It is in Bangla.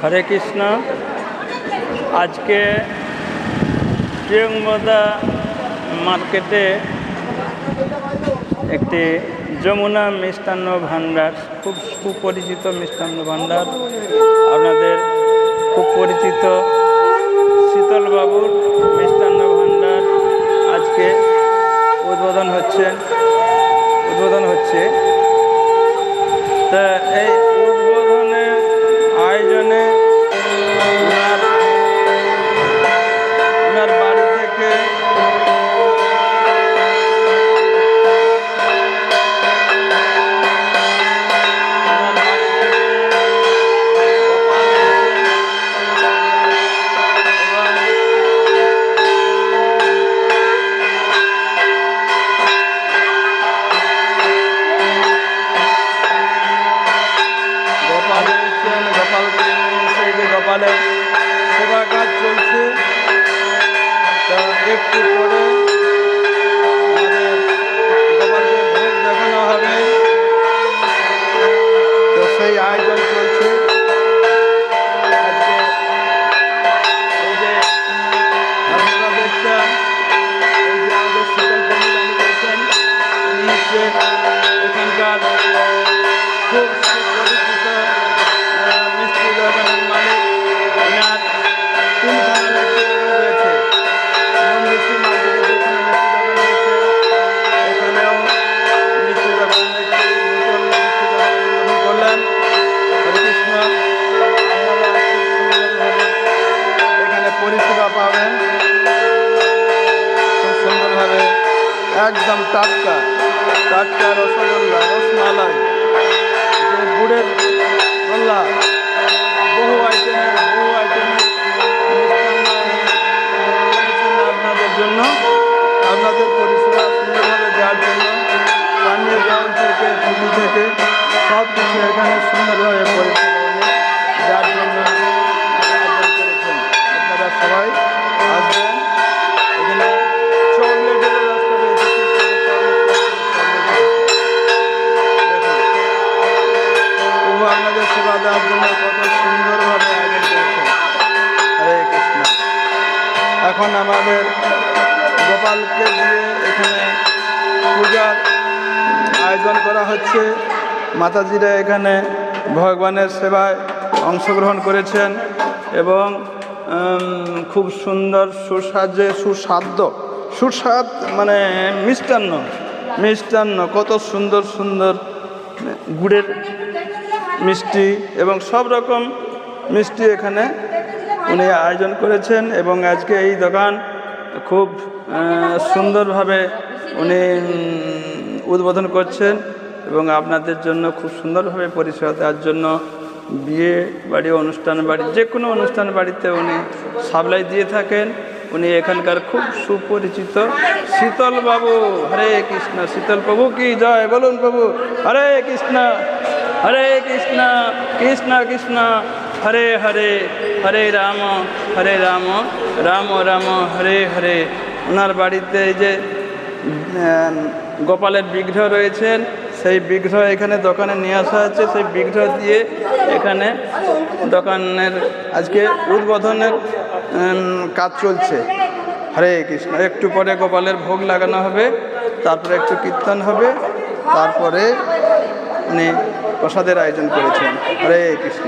হরে কৃষ্ণ। আজকে প্রিয়ঙ্গদা মার্কেটে একটি যমুনা মিষ্টান্ন ভাণ্ডার, খুব সুপরিচিত মিষ্টান্ন ভাণ্ডার। আপনাদের খুব পরিচিত শীতলবাবুর মিষ্টান্ন ভাণ্ডার আজকে উদ্বোধন হচ্ছে। উদ্বোধন হচ্ছে। তা এই গোপালের সেবা কাজ চলছে। তা একটু একদম টাটকা টাটকা রসগোল্লা রসমালাই গুড়ের গোল্লা। এখন আমাদের গোপালকে দিয়ে এখানে পূজার আয়োজন করা হচ্ছে। মাতাজিরা এখানে ভগবানের সেবায় অংশগ্রহণ করেছেন এবং খুব সুন্দর সুসাজে সুস্বাদ্য। সুস্বাদ মানে মিষ্টান্ন মিষ্টান্ন, কত সুন্দর সুন্দর গুড়ের মিষ্টি এবং সব রকম মিষ্টি এখানে উনি আয়োজন করেছেন এবং আজকে এই দোকান খুব সুন্দরভাবে উনি উদ্বোধন করছেন এবং আপনাদের জন্য খুব সুন্দরভাবে পরিষেবা দেওয়ার জন্য বিয়ে বাড়ি, অনুষ্ঠান বাড়ি, যে কোনো অনুষ্ঠান বাড়িতে উনি সাপ্লাই দিয়ে থাকেন। উনি এখানকার খুব সুপরিচিত শীতল বাবু হরে কৃষ্ণ শীতল প্রভু কি জয় বলুন প্রভু। হরে কৃষ্ণ হরে কৃষ্ণ কৃষ্ণ কৃষ্ণ। হরে হরে হরে রাম হরে রাম রাম রাম, হরে হরে। ওনার বাড়িতে এই যে গোপালের বিগ্রহ রয়েছেন সেই বিগ্রহ এখানে দোকানে নিয়ে আসা হচ্ছে। সেই বিগ্রহ দিয়ে এখানে দোকানের আজকে উদ্বোধনের কাজ চলছে। হরে কৃষ্ণ। একটু পরে গোপালের ভোগ লাগানো হবে, তারপরে একটু কীর্তন হবে, তারপরে উনি প্রসাদের আয়োজন করেছেন। হরে কৃষ্ণ।